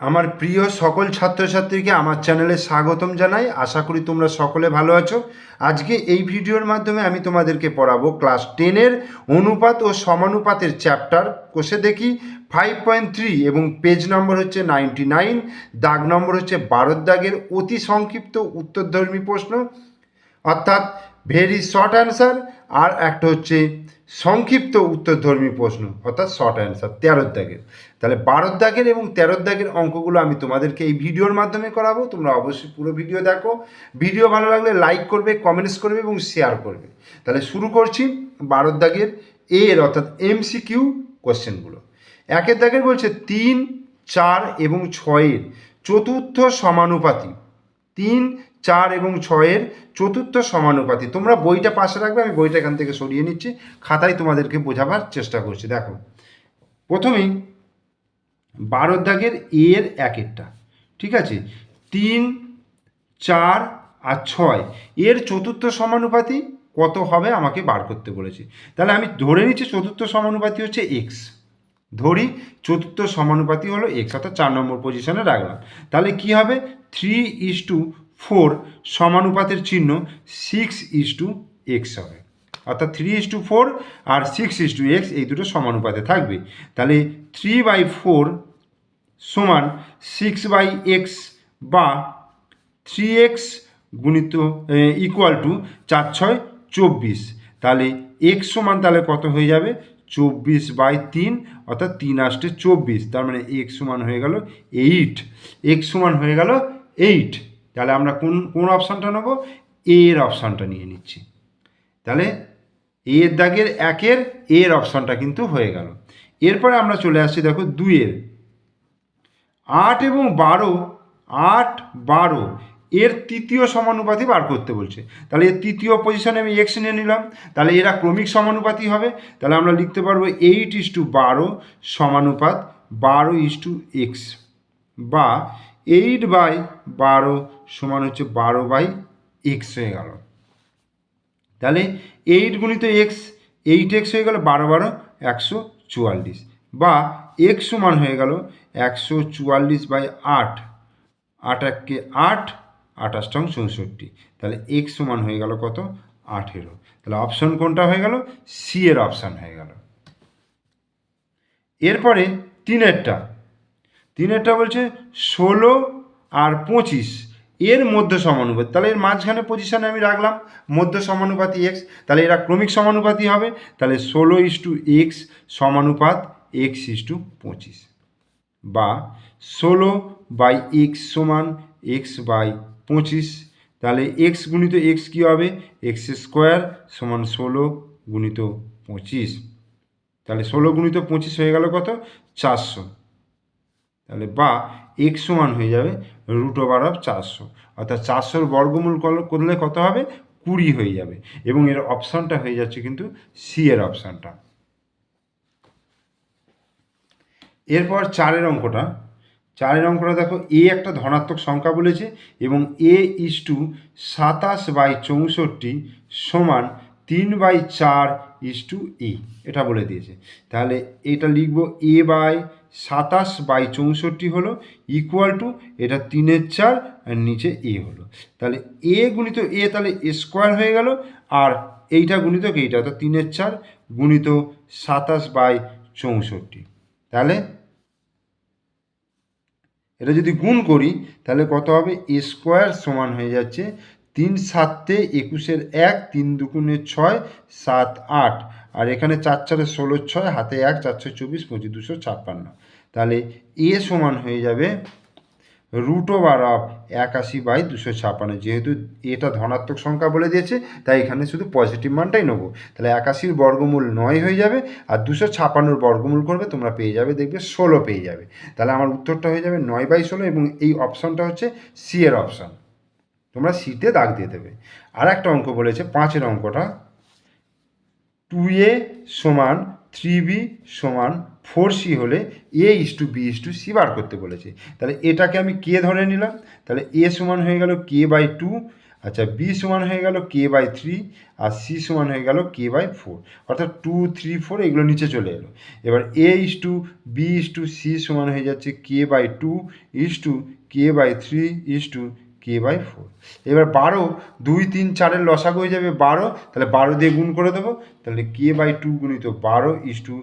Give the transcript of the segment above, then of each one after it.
আমার প্রিয় সকল ছাত্রছাত্রীকে আমার চ্যানেলে স্বাগতম জানাই। আশা করি তোমরা সকলে ভালো আছো। আজকে এই ভিডিওর মাধ্যমে আমি তোমাদেরকে পড়াবো ক্লাস টেনের অনুপাত ও সমানুপাতের চ্যাপ্টার। কোষে দেখি ফাইভ পয়েন্ট থ্রি এবং পেজ নম্বর হচ্ছে নাইনটি নাইন দাগ নম্বর হচ্ছে বারোর দাগের অতি সংক্ষিপ্ত উত্তরধর্মী প্রশ্ন। অর্থাৎ ভেরি শর্ট অ্যান্সার আর একটা হচ্ছে সংক্ষিপ্ত উত্তরধর্মী প্রশ্ন, অর্থাৎ শর্ট অ্যান্সার তেরোর দাগের। তাহলে বারোর দাগের এবং তেরোর দাগের অঙ্কগুলো আমি তোমাদেরকে এই ভিডিওর মাধ্যমে করাবো, তোমরা অবশ্যই পুরো ভিডিও দেখো। ভিডিও ভালো লাগলে লাইক করবে কমেন্টস করবে এবং শেয়ার করবে। তাহলে শুরু করছি বারোর দাগের এর, অর্থাৎ এমসিকিউ কোশ্চেনগুলো একের দাগের বলছে তিন, চার এবং ছয়ের চতুর্থ সমানুপাতি তিন চার এবং ছয়ের চতুর্থ সমানুপাতি। তোমরা বইটা পাশে রাখবে, আমি বইটা এখান থেকে সরিয়ে নিচ্ছি। খাতায় তোমাদেরকে বোঝাবার চেষ্টা করছি। দেখো, প্রথমেই বারোর দাগের এর একেরটা ঠিক আছে? তিন, চার আর ছয়, এর চতুর্থ সমানুপাতি কত হবে আমাকে বার করতে বলেছে। তাহলে আমি ধরে নিচ্ছি চতুর্থ সমানুপাতি হচ্ছে এক্স। ধরি চতুর্থ সমানুপাতি হলো এক্স, অর্থাৎ চার নম্বর পজিশনে রাখলাম। তাহলে কি হবে? থ্রি ইস টু ফোর সমানুপাতের চিহ্ন সিক্স ইস টু এক্স হবে। অর্থাৎ থ্রি ইস টু ফোর আর সিক্স ইস টু এক্স এই দুটো সমানুপাতে থাকবে। তাহলে থ্রি বাই ফোর সমান সিক্স বাই এক্স বা থ্রি এক্স গুণিত ইকুয়াল টু চার ছয় চব্বিশ। তাহলে এক্স সমান তাহলে কত হয়ে যাবে? চব্বিশ বাই তিন, অর্থাৎ তিন আসতে চব্বিশ। তার মানে এক্স সমান হয়ে গেল এইট। এক্স সমান হয়ে গেল এইট। তাহলে আমরা কোন কোন অপশানটা নেব? এর অপশানটা নিয়ে নিচ্ছি। তাহলে এর দাগের একের এর অপশানটা কিন্তু হয়ে গেল। এরপরে আমরা চলে আসছি দেখো দুইয়ের। আট এবং বারো, আট, বারো, এর তৃতীয় সমানুপাতি বার করতে বলছে। তাহলে এর তৃতীয় পজিশনে আমি এক্স নিয়ে নিলাম। তাহলে এরা ক্রমিক সমানুপাতি হবে। তাহলে আমরা লিখতে পারব এইট ইস টু বারো সমানুপাত বারো ইস টু এক্স বা এইট বাই বারো সমান হচ্ছে বারো বাই এক্স হয়ে গেল। তাহলে এইট গুণিত এক্স, এইট এক্স হয়ে গেল বারো বারো, একশো চুয়াল্লিশ। বা এক্স সমান হয়ে গেল একশো চুয়াল্লিশ বাই আট আট এককে আট আঠাশটাং চৌষট্টি। তাহলে এক্স সমান হয়ে গেল কত? আঠেরো। তাহলে অপশান কোনটা হয়ে গেল? সি এর অপশান হয়ে গেল। এরপরে তিনেরটা। তিনেরটা বলছে ষোলো আর পঁচিশ। এর মধ্য সমানুপাতি। তাহলে এর মাঝখানে পজিশানে আমি রাখলাম, মধ্য সমানুপাতি এক্স তাহলে এরা ক্রমিক সমানুপাতি হবে, তাহলে ষোলো ইস টু এক্স সমানুপাত এক্স ইস টু পঁচিশ। বা ষোলো বাই এক্স সমান এক্স বাই পঁচিশ, তাহলে এক্স গুণিত এক্স কী হবে? এক্স স্কোয়ার সমান ষোলো গুণিত পঁচিশ। তাহলে ষোলো গুণিত পঁচিশ হয়ে গেল কত? চারশো। তাহলে বা এক্স সমান হয়ে যাবে রুট ওভার অফ চারশো। অর্থাৎ চারশোর বর্গমূল করলে কত হবে? কুড়ি হয়ে যাবে। এবং এর অপশানটা হয়ে যাচ্ছে কিন্তু সি এর অপশানটা এরপর চারের অঙ্কটা। চারের অঙ্কটা দেখো এ একটা ধনাত্মক সংখ্যা বলেছে এবং এ ইস টু সাতাশ বাই চৌষট্টি সমান তিন বাই চার ইস টু এ এটা বলে দিয়েছে। তাহলে এটা লিখব এ বাই সাতাশ বাই চৌষট্টি হলো ইকুয়াল টু এটা তিনের চার আর নিচে এ হলো। তাহলে এ গুণিত এ তাহলে স্কোয়ার হয়ে গেল, আর এইটা গুণিত এইটা অর্থাৎ তিনের চার গুণিত সাতাশ বাই চৌষট্টি। তাহলে এটা যদি গুণ করি, তাহলে কত হবে? এ স্কোয়ার সমান হয়ে যাচ্ছে তিন সাতে একুশের এক, তিন দুগুণে ছয়, সাত আট। আর এখানে চার চারে ষোলো ছয়, হাতে এক, চার ছয় চব্বিশ, পঁচিশ দুশো ছাপ্পান্ন। তাহলে এ সমান হয়ে যাবে রুট ওভার অফ একাশি বাই দুশো ছাপ্পান্ন। যেহেতু এটা ধনাত্মক সংখ্যা বলে দিয়েছে, তাই এখানে শুধু পজিটিভ মানটাই নেব। তাহলে একাশির বর্গমূল নয় হয়ে যাবে, আর দুশো ছাপ্পান্নর বর্গমূল করবে, তোমরা পেয়ে যাবে, দেখবে ষোলো পেয়ে যাবে। তাহলে আমার উত্তরটা হয়ে যাবে নয় বাই ষোলো, এবং এই অপশানটা হচ্ছে সি এর অপশান তোমরা সিতে দাগ দিয়ে দেবে। আর একটা অঙ্ক বলেছে, পাঁচের অঙ্কটা টু এ সমান থ্রি বি সমান ফোর সি হলে a is to b is to c বার করতে বলেছে। তাহলে এটাকে আমি কে ধরে নিলাম? তাহলে এ সমান হয়ে গেল কে বাই টু আচ্ছা বি সমান হয়ে গেল কে বাই থ্রি আর সি সমান হয়ে গেল কে বাই ফোর অর্থাৎ টু থ্রি ফোর এগুলো নিচে চলে এলো। এবার a is to b is to c সমান হয়ে যাচ্ছে k by two is to k by three is to k by four এবার বারো, দুই, তিন, চারের লসাগু হয়ে যাবে বারো, তাহলে বারো দিয়ে গুণ করে দেবো। তাহলে কে বাই টু গুণিত বারো is to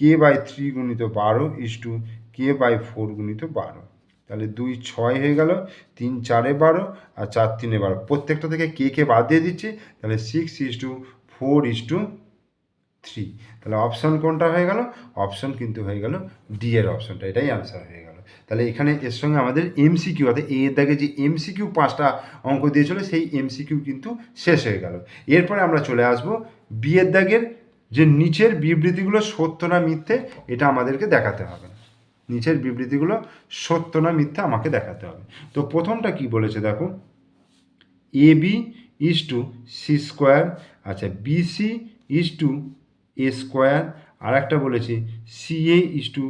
k by three গুণিত বারো is to k by four গুণিত বারো। তাহলে দুই, ছয় হয়ে গেল, তিন, চারে বারো, আর চার, তিনে বারো। প্রত্যেকটা থেকে কে কে বাদ দিয়ে দিচ্ছি, তাহলে six is to four is to three তাহলে অপশান কোনটা হয়ে গেল? অপশান কিন্তু হয়ে গেল ডি এর অপশানটা এটাই অ্যান্সার হয়ে গেল। তাহলে এখানে এর সঙ্গে আমাদের এমসিকিউ অর্থাৎ এ দাগে যে এমসিকিউ পাঁচটা অঙ্ক দিয়েছিল, সেই এমসিকিউ কিন্তু শেষ হয়ে গেল। এরপরে আমরা চলে আসব বিয়ের দাগের যে নিচের বিবৃতিগুলো সত্য না মিথ্যে, এটা আমাদেরকে দেখাতে হবে। নিচের বিবৃতিগুলো সত্য না মিথ্যে আমাকে দেখাতে হবে। তো প্রথমটা কি বলেছে দেখো? A b is to c square আচ্ছা b c is to a square আর একটা বলেছি c a is to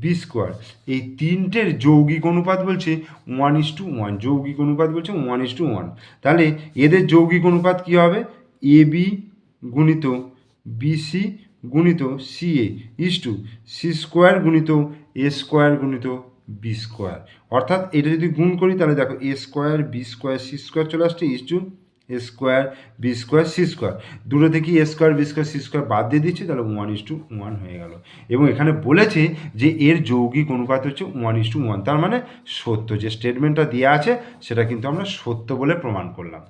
b square এই তিনটের যৌগিক অনুপাত বলছে ওয়ান ইস টু ওয়ান যৌগিক অনুপাত বলছে ওয়ান ইস টু ওয়ান তাহলে এদের যৌগিক অনুপাত কী হবে? এ বি গুণিত বিসি গুণিত c a is to c square গুণিত এ স্কোয়ার গুণিত বি স্কোয়ার অর্থাৎ এটা যদি গুণ করি, তাহলে দেখো a square b square c square চলে আসছে is to square b square c square দুটো থেকে square b square c square বাদ দিয়ে দিচ্ছি, তাহলে ওয়ান ইস টু ওয়ান হয়ে গেল। এবং এখানে বলেছে যে এর যৌগিক অনুপাত হচ্ছে ওয়ান ইস টু ওয়ান তার মানে সত্য। যে স্টেটমেন্টটা দেওয়া আছে, সেটা কিন্তু আমরা সত্য বলে প্রমাণ করলাম।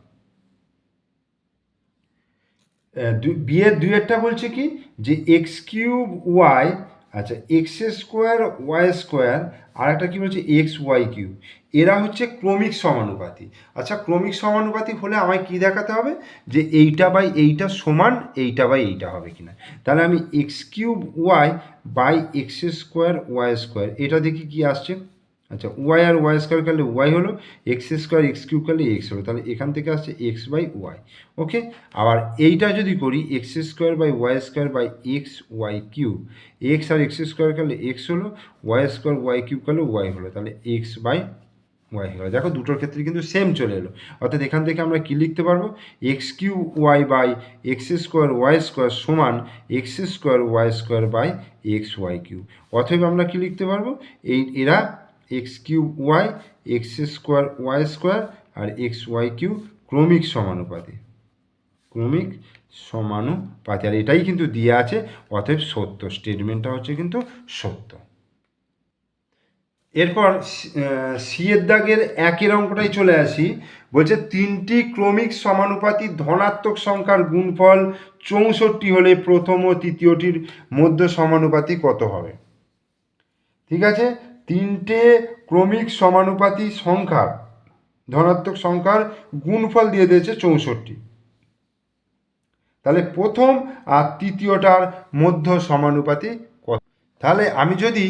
বিয়ের দুই একটা বলছে কি? যে এক্স কিউব ওয়াই আচ্ছা এক্স স্কোয়ার ওয়াই স্কোয়ার আর একটা কী বলছে? এক্স ওয়াই কিউব এরা হচ্ছে ক্রমিক সমানুপাতি। আচ্ছা ক্রমিক সমানুপাতি হলে আমায় কি দেখাতে হবে? যে এইটা বাই এইটা সমান, এইটা বাই এইটা হবে কিনা। তাহলে আমি x cube y by x square y square এটা দেখি কি আসছে? আচ্ছা ওয়াই আর ওয়াই স্কোয়ার করলে ওয়াই হলো এক্স স্কোয়ার এক্স কিউব করলে এক্স হলো, তাহলে এখান থেকে আসছে এক্স বাই ওয়াই ওকে আবার এইটা যদি করি x square by y square by x y cube x R x square করলে এক্স হলো ওয়াই স্কোয়ার ওয়াই কিউব করলে ওয়াই হলো, তাহলে এক্স বাই ওয়াই হলো। দেখো দুটোর ক্ষেত্রে কিন্তু সেম চলে এলো, অর্থাৎ এখান থেকে আমরা কি লিখতে পারব? X cube y by x square y square সমান x square y square by x y cube অথবা আমরা কি লিখতে পারব? এই, এরা x cube y, x square y square আর এক্স ওয়াই কিউ ক্রমিক সমানুপাতি। ক্রমিক সমানুপাতি। আর এটাই কিন্তু দিয়ে আছে, অতএব সত্য। স্টেটমেন্টটা হচ্ছে কিন্তু সত্য। এরপর সি এর দাগের একের অঙ্কটাই চলে আসি। বলছে তিনটি ক্রমিক সমানুপাতি ধনাত্মক সংখ্যার গুণফল চৌষট্টি হলে প্রথম ও তৃতীয়টির মধ্য সমানুপাতি কত হবে? ঠিক আছে? তিনটে ক্রমিক সমানুপাতি সংখ্যার ধনাত্মক সংখ্যার গুণফল দিয়ে দিয়েছে চৌষট্টি। তাহলে প্রথম আর তৃতীয়টার মধ্য সমানুপাতি কত? তাহলে আমি যদি,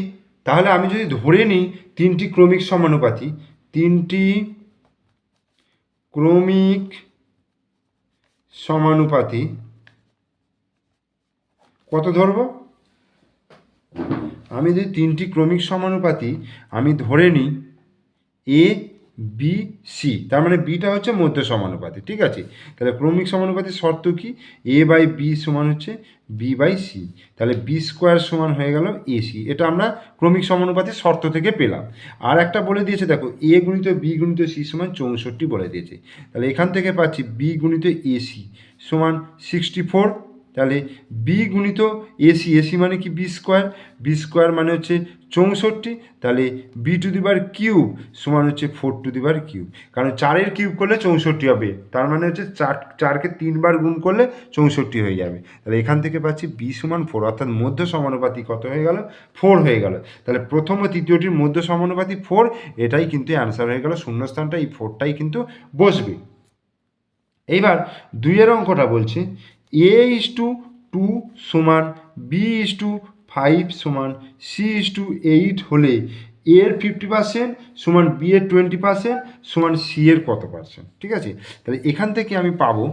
তাহলে আমি যদি ধরে নিই তিনটি ক্রমিক সমানুপাতি তিনটি ক্রমিক সমানুপাতি কত ধরবো? আমি যদি তিনটি ক্রমিক সমানুপাতি আমি ধরে নিই এ বি সি তার মানে বিটা হচ্ছে মধ্য সমানুপাতি, ঠিক আছে? তাহলে ক্রমিক সমানুপাতির শর্ত কি? এ বাই বি সমান হচ্ছে বি বাই সি তাহলে বি স্কোয়ার সমান হয়ে গেল এসি এটা আমরা ক্রমিক সমানুপাতির শর্ত থেকে পেলাম। আর একটা বলে দিয়েছে, দেখো এ গুণিত বি গুণিত সি সমান চৌষট্টি বলে দিয়েছে, তাহলে এখান থেকে পাচ্ছি বি গুণিত এসি সমান সিক্সটি ফোর তাহলে বি গুণিত এসি এসি মানে কি বি স্কোয়ার বি স্কোয়ার মানে হচ্ছে চৌষট্টি, তাহলে বি টু দিবার কিউব সমান হচ্ছে ফোর টু দিবার কিউব কারণ চারের কিউব করলে চৌষট্টি হবে, তার মানে হচ্ছে চার, চারকে তিনবার গুণ করলে চৌষট্টি হয়ে যাবে। তাহলে এখান থেকে পাচ্ছি বি সমান ফোর অর্থাৎ মধ্য সমানুপাতি কত হয়ে গেল? ফোর হয়ে গেল। তাহলে প্রথম ও তৃতীয়টির মধ্য সমানুপাতি ফোর এটাই কিন্তু অ্যান্সার হয়ে গেল, শূন্যস্থানটা এই ফোরটাই কিন্তু বসবে। এইবার দুইয়ের অঙ্কটা বলছে। এ ইস টু টু সমান বি ইস টু ফাইভ সমান সি ইস টু এইট হলে এর ফিফটি পার্সেন্ট সমান বি এর টোয়েন্টি পার্সেন্ট সমান সি এর কত পার্সেন্ট ঠিক আছে? তাহলে এখান থেকে আমি পাবো,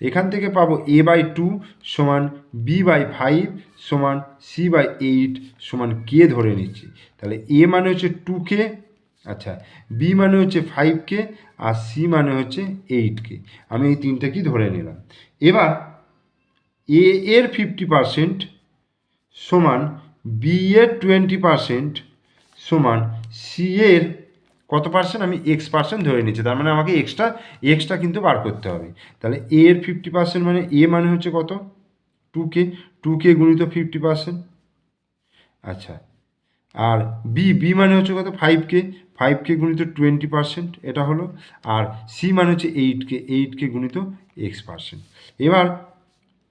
এখান থেকে পাবো এ বাই টু সমান বি বাই ফাইভ সমান সি বাই এইট সমান কে ধরে নিচ্ছি। তাহলে এ মানে হচ্ছে টু কে আচ্ছা বি মানে হচ্ছে ফাইভ কে আর সি মানে হচ্ছে এইট কে। আমি এই তিনটে কি ধরে নিলাম? এবার এ এর ফিফটি পারসেন্ট সমান বি এর টোয়েন্টি পারসেন্ট সমান সি এর কত পার্সেন্ট আমি এক্স পার্সেন্ট ধরে নিচ্ছি, তার মানে আমাকে এক্সট্রা এক্সট্রা কিন্তু বার করতে হবে। তাহলে এ এর ফিফটি পার্সেন্ট মানে এ মানে হচ্ছে কত? টু কে টু কে গুণিত ফিফটি পার্সেন্ট আচ্ছা আর বি বি মানে হচ্ছে কত? ফাইভ কে ফাইভ কে গুণিত টোয়েন্টি পার্সেন্ট এটা হলো। আর সি মানে হচ্ছে এইট কে এইট কে গুণিত এক্স পার্সেন্ট এবার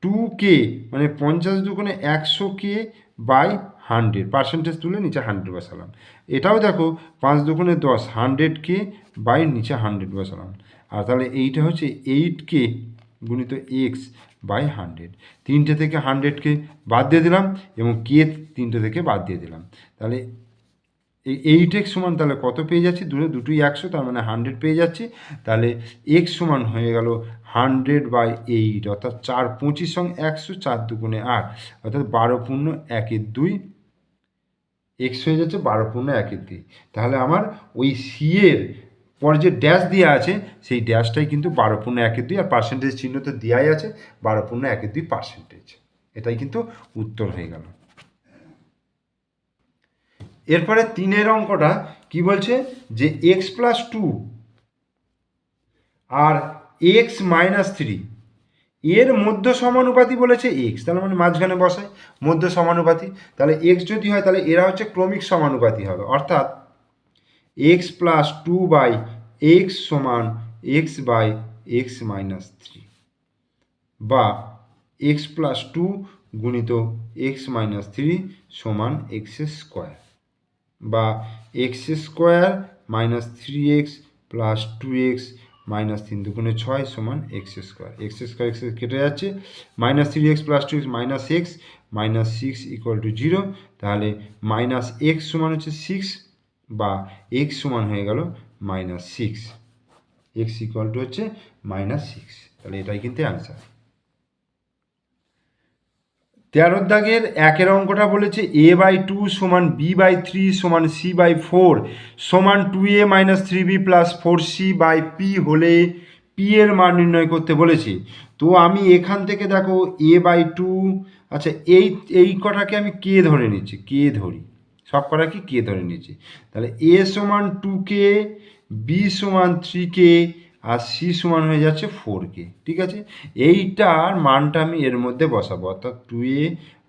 টু কে মানে পঞ্চাশ দুগুণে একশো কে বাই হান্ড্রেড পার্সেন্টেজ তুলে নিচে হান্ড্রেড বসালাম। এটাও দেখো, পাঁচ দুগুণে দশ হান্ড্রেড কে বাই নিচে হান্ড্রেড বসালাম। আর তাহলে এইটা হচ্ছে এইট কে গুণিত এক্স বাই হান্ড্রেড তিনটে থেকে হান্ড্রেডকে বাদ দিয়ে দিলাম এবং কে তিনটে থেকে বাদ দিয়ে দিলাম। তাহলে এই এইট এক্স সমান তাহলে কত পেয়ে যাচ্ছি? দুটো, দুটোই একশো, তার মানে হান্ড্রেড পেয়ে যাচ্ছি। তাহলে এক্স সমান হয়ে গেল হান্ড্রেড বাই এইট অর্থাৎ চার পঁচিশ সঙ্গে একশো, চার দুগুণে আট, অর্থাৎ বারো পূর্ণ একের দুই। এক্স হয়ে যাচ্ছে বারো পূর্ণ একের দুই। তাহলে আমার ওই সি এর পরে যে ড্যাশ দেওয়া আছে, সেই ড্যাশটাই কিন্তু বারো পূর্ণ একের দুই আর পার্সেন্টেজ চিহ্ন তো দেওয়াই আছে, বারো পূর্ণ একের দুই পার্সেন্টেজ এটাই কিন্তু উত্তর হয়ে গেল। এরপরে তিনের অঙ্কটা কি বলছে? যে এক্স প্লাস টু আর এক্স মাইনাস থ্রি এর মধ্য সমানুপাতি বলেছে এক্স তাহলে মানে মাঝখানে বসায় মধ্য সমানুপাতি। তাহলে এক্স যদি হয়, তাহলে এরা হচ্ছে ক্রমিক সমানুপাতি হবে। অর্থাৎ x plus two by x সমান x by x minus three বা এক্স প্লাস টু গুণিত এক্স মাইনাস থ্রি সমান এক্স স্কোয়ার বা x square minus three x plus two x minus তিন দুগুণে ছয় সমান x square x square x কেটে যাচ্ছে। Minus three x plus two x minus x minus six equal to zero তাহলে minus x সমান হচ্ছে সিক্স বা এক্স সমান হয়ে গেল minus six x equal to হচ্ছে মাইনাস সিক্স তাহলে এটাই কিন্তু অ্যান্সার তেরোর দাগের একের অঙ্কটা বলেছে এ বাই টু সমান বি বাই থ্রি সমান সি বাই ফোর সমান two a minus three b plus four c by p হলে পি এর মান নির্ণয় করতে বলেছি। তো আমি এখান থেকে দেখো এ বাই টু আচ্ছা এই এই কটাকে আমি কে ধরে নিচ্ছি কে ধরি। সব কটা কি কে ধরে নিচ্ছি তাহলে এ সমান টু কে বি সমান থ্রি কে আর সি সমান হয়ে যাচ্ছে ফোর কে ঠিক আছে? এইটার মানটা আমি এর মধ্যে বসাবো, অর্থাৎ two a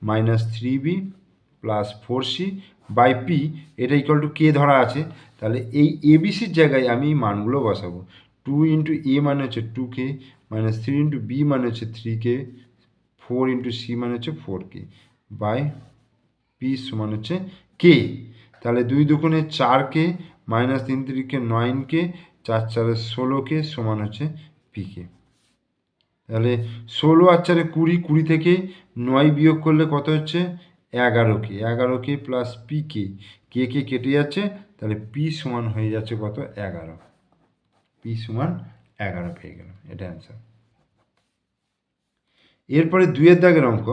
minus three b plus four c by p এটা ইকুয়াল টু কে ধরা আছে। তাহলে এই এবিসির জায়গায় আমি মানগুলো বসাবো। টু ইন্টু এ মানে হচ্ছে two k minus three into b মানে হচ্ছে three k four into c মানে হচ্ছে ফোর কে বাই পি সমান হচ্ছে কে? তাহলে দুই দুগুণে চার কে মাইনাস তিন তিরিকে নয়ন কে চার চারে ষোলো কে সমান হচ্ছে পি কে তাহলে ষোলো আর চারে কুড়ি কুড়ি থেকে নয় বিয়োগ করলে কত হচ্ছে? এগারো কে এগারো কে প্লাস পি কে কে কে কেটে যাচ্ছে? তাহলে পি সমান হয়ে যাচ্ছে কত? এগারো। পি সমান এগারো পেয়ে গেল এটা অ্যান্সার এরপরে দুইয়ের দাগের অঙ্ক।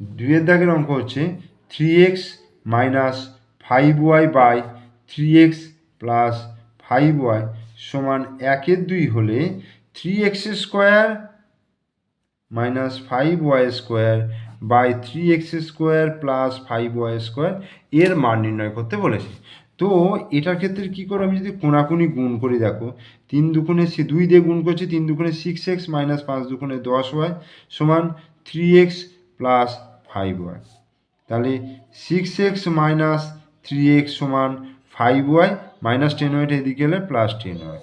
দুইয়ের দাগের অঙ্ক হচ্ছে three x minus five y by three x plus five y সমান একের দুই হলে three x square minus five y square by three x square plus five y square এর মান নির্ণয় করতে বলেছে। তো এটার ক্ষেত্রে কী করো, আমি যদি কোনাকুনি গুণ করি, দেখো, তিন দুগুণে সে দুই দিয়ে গুণ করছি, তিন দুগুণে সিক্স এক্স মাইনাস পাঁচ দুগুণে দশ ওয়াই সমান three x plus five y তাহলে six x minus three x সমান ফাইভ ওয়াই মাইনাস টেন ওয়াইটা এদিকে এলে প্লাস টেন ওয়াই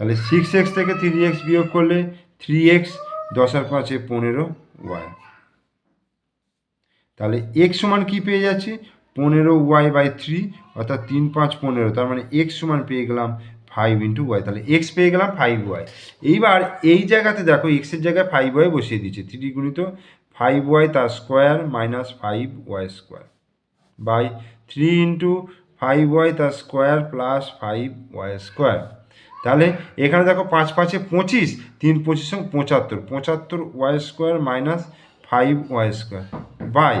তাহলে সিক্স এক্স থেকে থ্রি এক্স বিয়োগ করলে থ্রি এক্স দশ আর পাঁচে পনেরো ওয়াই তাহলে এক্স সমান কী পেয়ে যাচ্ছি? পনেরো ওয়াই বাই থ্রি অর্থাৎ তিন পাঁচ পনেরো, তার মানে এক্স সমান পেয়ে গেলাম ফাইভ ইন্টু ওয়াই তাহলে এক্স পেয়ে গেলাম ফাইভ ওয়াই এইবার এই জায়গাতে দেখো এক্সের জায়গায় ফাইভ ওয়াই বসিয়ে দিচ্ছে থ্রি গুণিত ফাইভ ওয়াই তার square minus five y square by three into five y তার square plus five y square তাহলে এখানে দেখো পাঁচ পাঁচে পঁচিশ, তিন পঁচিশ সঙ্গে পঁচাত্তর পঁচাত্তর y square minus five y square by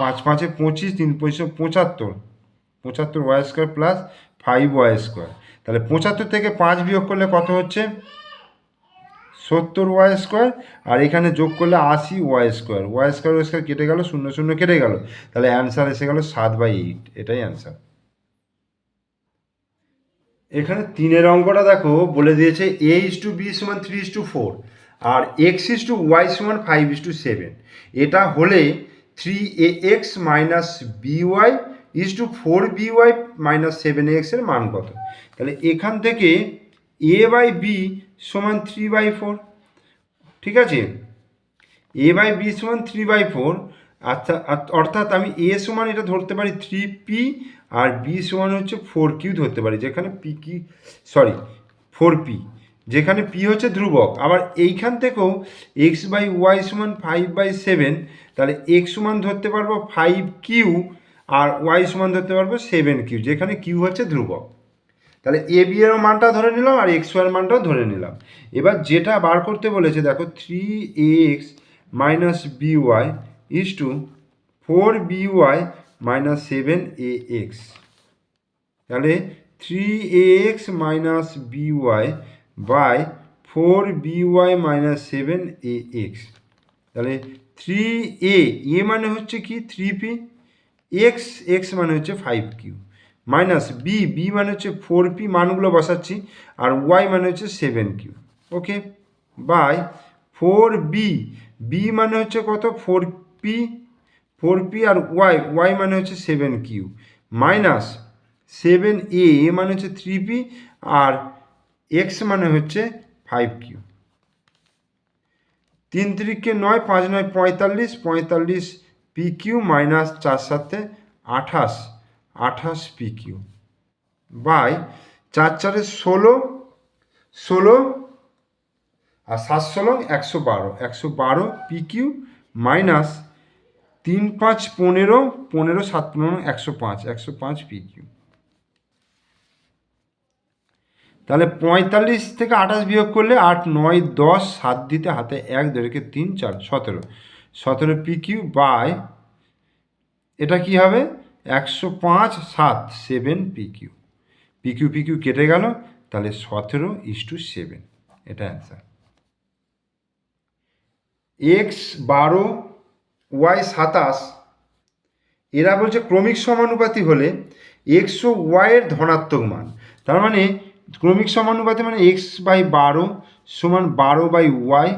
পাঁচ পাঁচে পঁচিশ, তিন পঁচিশে পঁচাত্তর পঁচাত্তর y square plus five y square তাহলে পঁচাত্তর থেকে পাঁচ বিয়োগ করলে কত হচ্ছে? সত্তর ওয়াই স্কোয়ার আর এখানে যোগ করলে আশি y square y square y square কেটে গেল, শূন্য শূন্য কেটে গেল। তাহলে অ্যান্সার এসে গেল সাত বাই এইট এটাই অ্যান্সার এখানে তিনের অঙ্কটা দেখো, বলে দিয়েছে এ ইস টু বি সমান থ্রি ইস টু ফোর আর এক্স ইস টু ওয়াই সমান ফাইভ ইস টু সেভেন এটা হলে three a x minus b y is to four b y minus seven এক্সের মান কত? তাহলে এখান থেকে এ বাই বি সমান থ্রি বাই ফোর ঠিক আছে? এ বাই বি সমান থ্রি বাই ফোর আচ্ছা অর্থাৎ আমি এ সমান এটা ধরতে পারি থ্রি পি আর বি সমান হচ্ছে ফোর কিউ ধরতে পারি, যেখানে পি কি সরি ফোর পি যেখানে পি হচ্ছে ধ্রুবক। আবার এইখান থেকেও এক্স বাই ওয়াই সমান ফাইভ বাই সেভেন তাহলে এক্স সমান ধরতে পারব ফাইভ কিউ আর ওয়াই সমান ধরতে পারব সেভেন কিউ যেখানে কিউ হচ্ছে ধ্রুবক। তাহলে এ বি এর মানটা ধরে নিলাম আর এক্স ওয়ার মানটাও ধরে নিলাম। এবার যেটা বার করতে বলেছে, দেখো three a x minus b y is to four b y minus seven a x তাহলে three a x minus b y by four b y minus seven a x তাহলে থ্রি এ এ মানে হচ্ছে কি? Three p x x মানে হচ্ছে five q minus b b মানে হচ্ছে four P মানগুলো বসাচ্ছি, আর ওয়াই মানে হচ্ছে seven q okay by four b b মানে হচ্ছে কত? ফোর পি ফোর পি আর ওয়াই ওয়াই মানে হচ্ছে seven q minus seven a মানে হচ্ছে থ্রি পি আর এক্স মানে হচ্ছে ফাইভ কিউ তিন তিরিখকে নয়, পাঁচ নয়, পঁয়তাল্লিশ পঁয়তাল্লিশ পি কিউ মাইনাস চার সাথে আঠাশ। আঠাশ পি কিউ বাই, চার চারে ষোলো ষোলো, আর সাত ষোলো, একশো বারো। একশো বারো পি কিউ মাইনাস তিন পাঁচ পনেরো পনেরো সাত পনেরো, একশো পাঁচ একশো পাঁচ পি কিউ তাহলে পঁয়তাল্লিশ থেকে আঠাশ বিয়োগ করলে আট, নয়, দশ, সাত দিতে হাতে এক দেড়কে তিন, চার, সতেরো। সতেরো পি কিউ বাই, এটা কি হবে? একশো পাঁচ সাত seven p q. P q p q কেটে গেল, তাহলে সতেরো ইস টু সেভেন। এটা অ্যান্সার এক্স বারো ওয়াই সাতাশ, এরা বলছে ক্রমিক সমানুপাতি হলে এক্স ও ওয়াইয়ের ধনাত্মক মান। তার মানে ক্রমিক সমানুপাতি মানে এক্স বাই বারো সমান বারো বাই ওয়াই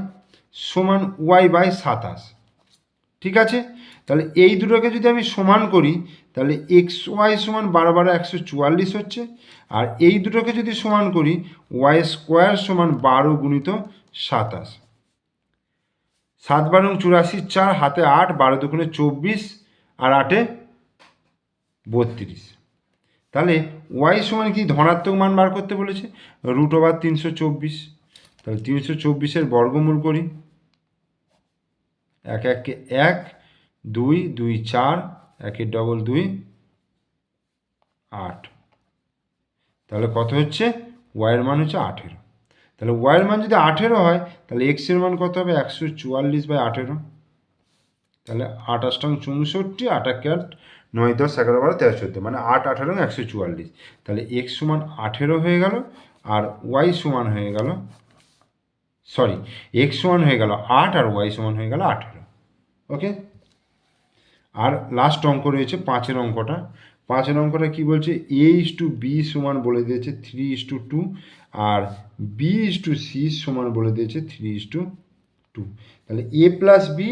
সমান ওয়াই বাই সাতাশ। ঠিক আছে? তাহলে এই দুটোকে যদি আমি সমান করি, তাহলে এক্স ওয়াই সমান বারো বারো একশো চুয়াল্লিশ হচ্ছে। আর এই দুটোকে যদি সমান করি ওয়াই স্কোয়ার সমান বারো গুণিত সাতাশ। সাত বারো চুরাশি চার, হাতে আট, বারো দুগুণে চব্বিশ, আর আটে বত্রিশ। তাহলে ওয়াই সমান কি? ধনাত্মক মান বার করতে বলেছে। রুট ওভার তিনশো চব্বিশ। তাহলে তিনশো চব্বিশের বর্গমূল করি। এক, এককে এক দুই দুই, চার একের ডবল দুই, আট। তাহলে কত হচ্ছে? ওয়াইয়ের মান হচ্ছে আঠেরো। তাহলে ওয়াইয়ের মান যদি আঠেরো হয়, তাহলে এক্সের মান কত হবে? একশো চুয়াল্লিশ বাই আঠেরো। তাহলে আট আষ্টাং চৌষট্টি, আট এক আট, নয় দশ, এগারো বারো, তেরো চোদ্দ। মানে আট, আঠেরো একশো চুয়াল্লিশ। তাহলে এক্স সমান আঠেরো হয়ে গেল, আর ওয়াই সমান হয়ে গেল সরি এক্স সমান হয়ে গেল আট, আর ওয়াই সমান হয়ে গেল আঠেরো। ওকে আর লাস্ট অঙ্ক রয়েছে পাঁচের অঙ্কটা। পাঁচের অঙ্কটা কি বলছে? এ ইস টু বি সমান বলে দিয়েছে থ্রি ইস টু টু আর বি ইস টু সি সমান বলে দিয়েছে থ্রি ইস টু টু তাহলে a plus b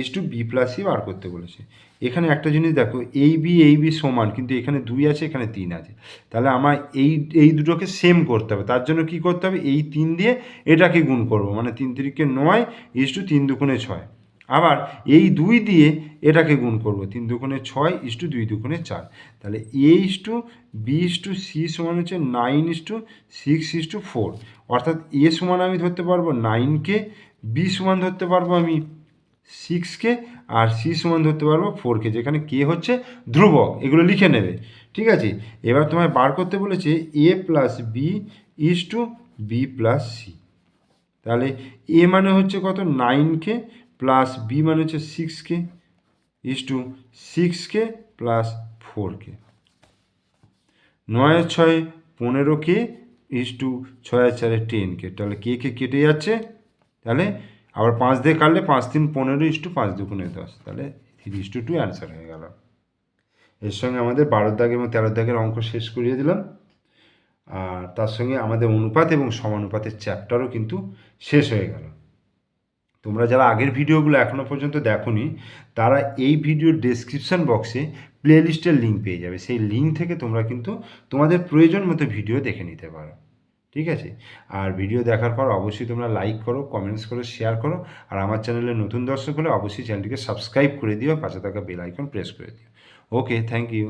is to b plus c বার করতে বলেছে। এখানে একটা জিনিস দেখো এই বি এই বি সমান, কিন্তু এখানে দুই আছে, এখানে তিন আছে। তাহলে আমার এই এই দুটোকে সেম করতে হবে। তার জন্য কি করতে হবে? এই তিন দিয়ে এটাকে গুণ করব। মানে তিন তিরিকে নয় ইস টু তিন দুগুণে ছয়। আবার এই দুই দিয়ে এটাকে গুণ করব, তিন দুগুণে ছয় ইস টু দুই দুগুণে চার। তাহলে a two b two c সমান হচ্ছে nine is to six is to four. অর্থাৎ এ সমান আমি ধরতে পারব নাইনকে বি সমান ধরতে পারব আমি সিক্সকে আর সি সমান ধরতে পারব ফোরকে যেখানে কে হচ্ছে ধ্রুবক, এগুলো লিখে নেবে। ঠিক আছে? এবার তোমায় বার করতে বলেছে a plus b is to b plus c. তাহলে এ মানে হচ্ছে কত? নাইনকে প্লাস বি মানে হচ্ছে সিক্সকে is to six k plus four k নয় ছয় পনেরো কে ইস টু ছয় চারে টেন কে তাহলে কে কে কেটে যাচ্ছে। তাহলে আবার পাঁচ দিয়ে কাটলে পাঁচ তিন পনেরো ইস টু পাঁচ দুগুণে দশ। তাহলে three is to two answer হয়ে গেল। এর সঙ্গে আমাদের বারো দাগ এবং তেরো দাগের অঙ্ক শেষ করিয়ে দিলাম। আর তার সঙ্গে আমাদের অনুপাত এবং সমানুপাতের চ্যাপ্টারও কিন্তু শেষ হয়ে গেল। তোমরা যারা আগের ভিডিওগুলো এখনও পর্যন্ত দেখোনি, তারা এই ভিডিওর ডেসক্রিপশন বক্সে প্লেলিস্টের লিঙ্ক পেয়ে যাবে। সেই লিঙ্ক থেকে তোমরা কিন্তু তোমাদের প্রয়োজন মতো ভিডিও দেখে নিতে পারো। ঠিক আছে? আর ভিডিও দেখার পর অবশ্যই তোমরা লাইক করো কমেন্টস করো শেয়ার করো, আর আমার চ্যানেলে নতুন দর্শক হলে অবশ্যই চ্যানেলটিকে সাবস্ক্রাইব করে দিও, পাশে থাকা বেল আইকন প্রেস করে দিও। Okay thank you